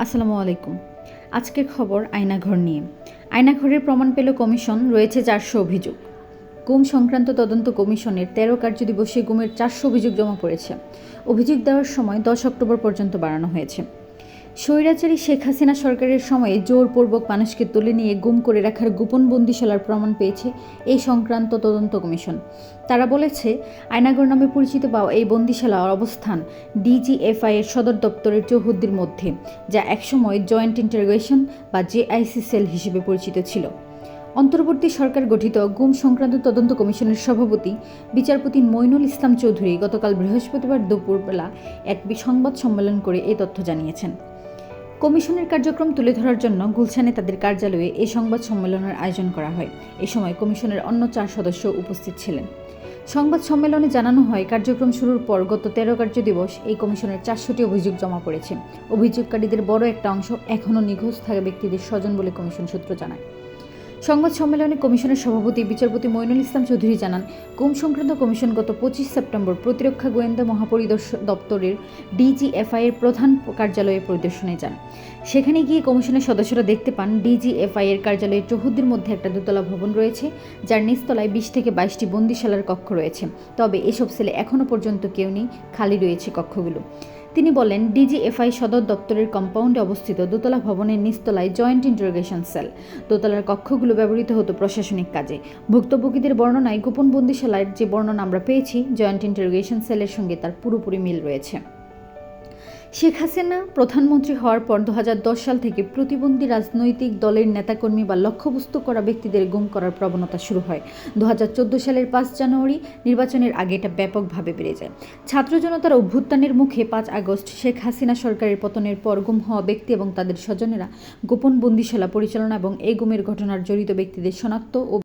আসসালামু আলাইকুম। আজকের খবর আয়নাঘর নিয়ে। আয়নাঘরের প্রমাণ পেল কমিশন, রয়েছে চারশো অভিযোগ। গুম সংক্রান্ত তদন্ত কমিশনের তেরো কার্যদিবসে গুমের চারশো অভিযোগ জমা পড়েছে। অভিযোগ দেওয়ার সময় দশ অক্টোবর পর্যন্ত বাড়ানো হয়েছে। স্বৈরাচারী শেখ হাসিনা সরকারের সময়ে জোরপূর্বক মানুষকে তুলে নিয়ে গুম করে রাখার গোপন বন্দিশালার প্রমাণ পেয়েছে এই সংক্রান্ত তদন্ত কমিশন। তারা বলেছে, আয়নাগর নামে পরিচিত পাওয়া এই বন্দিশালার অবস্থান ডিজিএফআই এর সদর দপ্তরের চৌহদ্দির মধ্যে, যা একসময় জয়েন্ট ইন্টারোগেশন বা জেআইসি সেল হিসেবে পরিচিত ছিল। অন্তর্বর্তী সরকার গঠিত গুম সংক্রান্ত তদন্ত কমিশনের সভাপতি বিচারপতি মইনুল ইসলাম চৌধুরী গতকাল বৃহস্পতিবার দুপুরবেলা এক সংবাদ সম্মেলন করে এই তথ্য জানিয়েছেন। কমিশনের কার্যক্রম তুলে ধরার জন্য গুলশানে তাদের কার্যালয়ে এই সংবাদ সম্মেলনের আয়োজন করা হয়। এ সময় কমিশনের অন্য চার সদস্য উপস্থিত ছিলেন। সংবাদ সম্মেলনে জানানো হয়, কার্যক্রম শুরুর পর গত তেরো কার্য দিবস এই কমিশনের চারশোটি অভিযোগ জমা পড়েছে। অভিযোগকারীদের বড় একটা অংশ এখনও নিখোঁজ থাকা ব্যক্তিদের স্বজন বলে কমিশন সূত্র জানায়। সংবাদ সম্মেলনে কমিশনের সভাপতি বিচারপতি মইনুল ইসলাম চৌধুরী জানান, কুম সংক্রান্ত কমিশন গত পঁচিশ সেপ্টেম্বর প্রতিরক্ষা গোয়েন্দা মহাপরিদর্শক দপ্তরের ডিজিএফআই এর প্রধান কার্যালয়ে পরিদর্শনে যান। সেখানে গিয়ে কমিশনের সদস্যরা দেখতে পান, ডিজিএফআই এর কার্যালয়ের চৌহদ্দির মধ্যে একটা দোতলা ভবন রয়েছে, যার নিচতলায় বিশ থেকে বাইশটি বন্দিশালার কক্ষ রয়েছে। তবে এসব সেলে এখনও পর্যন্ত কেউ নেই, খালি রয়েছে কক্ষগুলো। তিনি বলেন, ডিজিএফআই সদর দপ্তরের কম্পাউন্ডে অবস্থিত দোতলা ভবনের নিচতলায় জয়েন্ট ইন্টারোগেশন সেল। দোতলার কক্ষগুলো ব্যবহৃত হতো প্রশাসনিক কাজে। ভুক্তভোগীদের বর্ণনায় গোপন বন্দিশালার যে বর্ণনা আমরা পেয়েছি, জয়েন্ট ইন্টারোগেশন সেলের সঙ্গে তার পুরোপুরি মিল রয়েছে। শেখ হাসিনা প্রধানমন্ত্রী হওয়ার পর দু হাজার দশ সাল থেকে প্রতিবন্ধী রাজনৈতিক দলের নেতাকর্মী বা লক্ষ্যবস্তু করা ব্যক্তিদের গুম করার প্রবণতা শুরু হয়। দুহাজার চোদ্দ সালের পাঁচ জানুয়ারি নির্বাচনের আগে এটা ব্যাপকভাবে বেড়ে যায়। ছাত্র জনতার অভ্যুত্থানের মুখে পাঁচ আগস্ট শেখ হাসিনা সরকারের পতনের পর গুম হওয়া ব্যক্তি এবং তাদের স্বজনেরা গোপন বন্দিশালা পরিচালনা এবং এই গুমের ঘটনার জড়িত ব্যক্তিদের শনাক্ত ও